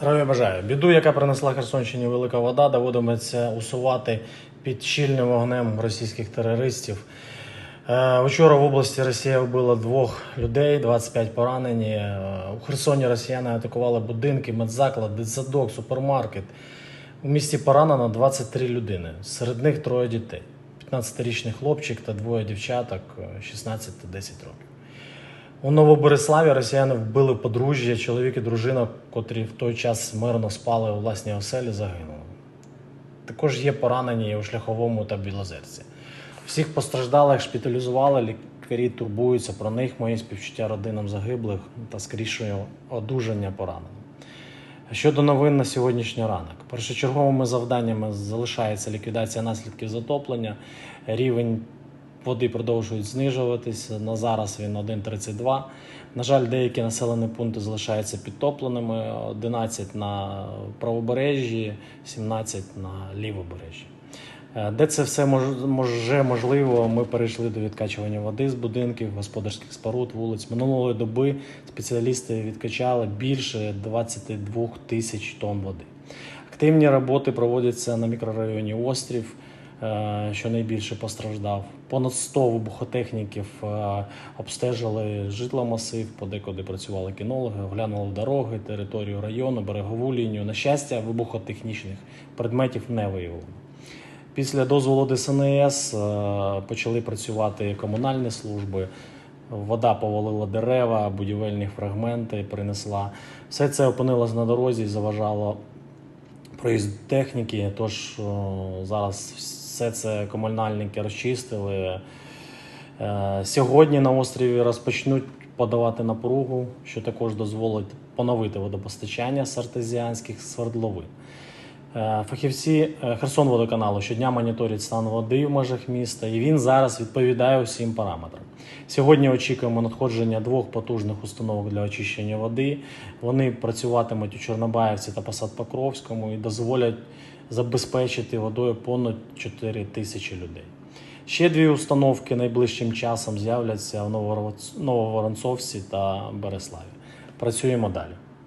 Здравия бажаю. Біду, яка принесла Херсонщині велика вода, доводиться усувати під щільним вогнем російських терористів. Е, Вчора в області Росія вбила двох людей, 25 поранені. Е, У Херсоні росіяни атакували будинки, медзаклад, дитсадок, супермаркет. У місті поранено 23 людини, серед них троє дітей: 15-річний хлопчик та двоє дівчаток, е, 16 та 10 років. У Новобереславі росіяни вбили подружжя, чоловік і дружина, котрі в той час мирно спали у власній оселі, загинули. Також є поранені у шляховому та білозерці. Всіх постраждалих шпиталізували, лікарі турбуються про них, мої співчуття родинам загиблих та скорішує одужання поранених. Щодо новин на сьогоднішній ранок, першочерговими завданнями залишається ліквідація наслідків затоплення. Рівень води продовжують знижуватись. На зараз він 1,32. На жаль, деякі населені пункти залишаються підтопленими: 11 на правобережжі, 17 на лівобережжі. Е, Де це все може можливо, ми перейшли до відкачування води з будинків, господарських споруд, вулиць. Минулої доби спеціалісти відкачали більше 22 тисяч тонн води. Активні роботи проводяться на мікрорайоні Острів, що найбільше постраждав. Понад 100 вибухотехніків е, обстежили житломасив, подекуди працювали кінологи, оглянули дороги, територію району, берегову лінію. На щастя, вибухотехнічних предметів не виявлено. Після дозволу ДСНС е, почали працювати комунальні служби. Вода повалила дерева, будівельні фрагменти принесла. Все це опинилось на дорозі і заважало проїзд техніки. Тож зараз все це комунальники розчистили. Е, Сьогодні на острові розпочнуть подавати напругу, що також дозволить поновити водопостачання з артезіанських свердловин. Е, Фахівці е, Херсонводоканалу щодня моніторять стан води в межах міста, і він зараз відповідає усім параметрам. Сьогодні очікуємо надходження двох потужних установок для очищення води. Вони працюватимуть у Чорнобаївці та Посад Покровському і дозволять забезпечити водою понад 4 тисячі людей. Ще дві установки найближчим часом з'являться в Нововоронцовці та Береславі. Працюємо далі.